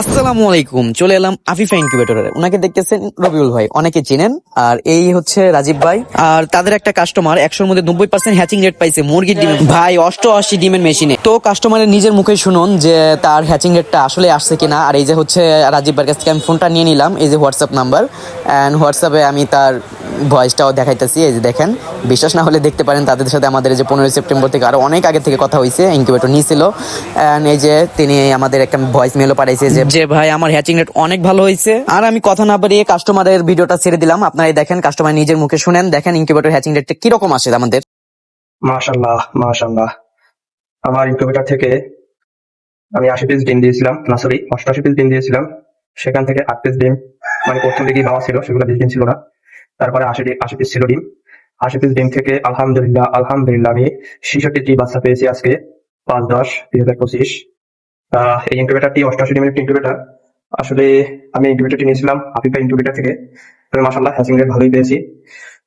আসসালামু আলাইকুম, চলে এলাম আফিফা ইনকিউবেটরে ওনাকে দেখতেছেন রবিউল ভাই, অনেকে চিনেন। আর এই হচ্ছে রাজীব ভাই। আর তাদের একটা কাস্টমার একশোর মধ্যে নব্বই পার্সেন্ট হ্যাচিং রেট পাইছে মুরগির ডিম ভাই অষ্ট অষ্টআশি ডিমের মেশিনে তো কাস্টমারের নিজের মুখে শুনুন যে তার হ্যাচিং রেটটা আসলে আসছে কিনা। আর এই যে হচ্ছে রাজীব ভাইয়ের কাছ থেকে আমি ফোনটা নিয়ে নিলাম, এই যে হোয়াটসঅ্যাপ নাম্বার অ্যান্ড হোয়াটসঅ্যাপে আমি তার ভয়েসটাও দেখাইতেছি এই যে দেখেন। বিশ্বাস না হলে দেখতে পারেন তাদের সাথে আমাদের এই যে পনেরোই সেপ্টেম্বর থেকে আরও অনেক আগে থেকে কথা হয়েছে ইনকিউবেটর নিয়েছিল অ্যান্ড এই যে তিনি আমাদের একটা ভয়েস মেলও পাঠাইছে যে যে ভাই আমার হ্যাচিং রেট অনেক ভালো হয়েছে আর আমি কথা না বাড়িয়ে কাস্টমারের ভিডিওটা ছেড়ে দিলাম। আপনারাই দেখেন কাস্টমার নিজের মুখে শুনেন। দেখেন ইনকিউবেটর হ্যাচিং রেটটা কীরকম আসে আমাদের। মাশাল্লাহ মাশাল্লাহ আমার ইনকিউবেটর থেকে আমি আশি পিস ডিম দিয়েছিলাম না সরি অষ্টআশি পিস ডিম দিয়েছিলাম। সেখান থেকে আট পিস ডিম মানে প্রথম দিকেই দেওয়া ছিল সেগুলো বেশি ছিল না। তারপরে আশি ডি- আশি পিস ছিল ডিম। আশি পিস ডিম থেকে আলহামদুলিল্লাহ আলহামদুলিল্লাহ আমি ছেষট্টি বাচ্চা পেয়েছি আজকে, পাঁচ, দশ, দুই হাজার পঁচিশ। এই ইনকিউবেটারটি অষ্টআশি ডিমের ইনকিউবেটার আসলে আমি ইনকিউবেটারটি নিয়েছিলাম আফিফা ইনকিউবেটার থেকে। তবে মাসাল্লাহ হ্যাচিং রেট ভালোই পেয়েছি।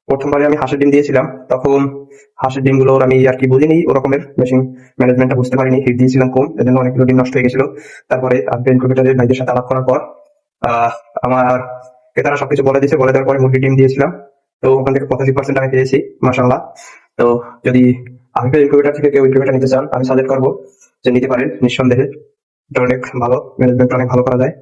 প্রথমবারে আমি হাঁসের ডিম দিয়েছিলাম, তখন হাঁসের ডিমগুলোর আমি আর কি বুঝিনি ওরকমের মেশিন ম্যানেজমেন্টটা বুঝতে পারিনি, হিট দিয়েছিলাম কম, এজন্য অনেকগুলো ডিম নষ্ট হয়ে গেছিল। তারপরে ইনকিউবেটারের ভাইদের সাথে আলাপ করার পর আমার ক্রেতারা সবকিছু বলে দিয়েছে, বলে দেওয়ার পরে মুরগি ডিম দিয়েছিলাম। তো ওখান থেকে পঁচাশি পার্সেন্ট আমি পেয়েছি মাসাল্লাহ তো যদি আফিফা ইনকিউবেটার থেকে কেউ ইনকিউবেটার নিতে চান, আমি সাজেস্ট করব যে নিতে পারেন, নিঃসন্দেহে। এটা অনেক ভালো ম্যানেজমেন্ট অনেক ভালো করা যায়।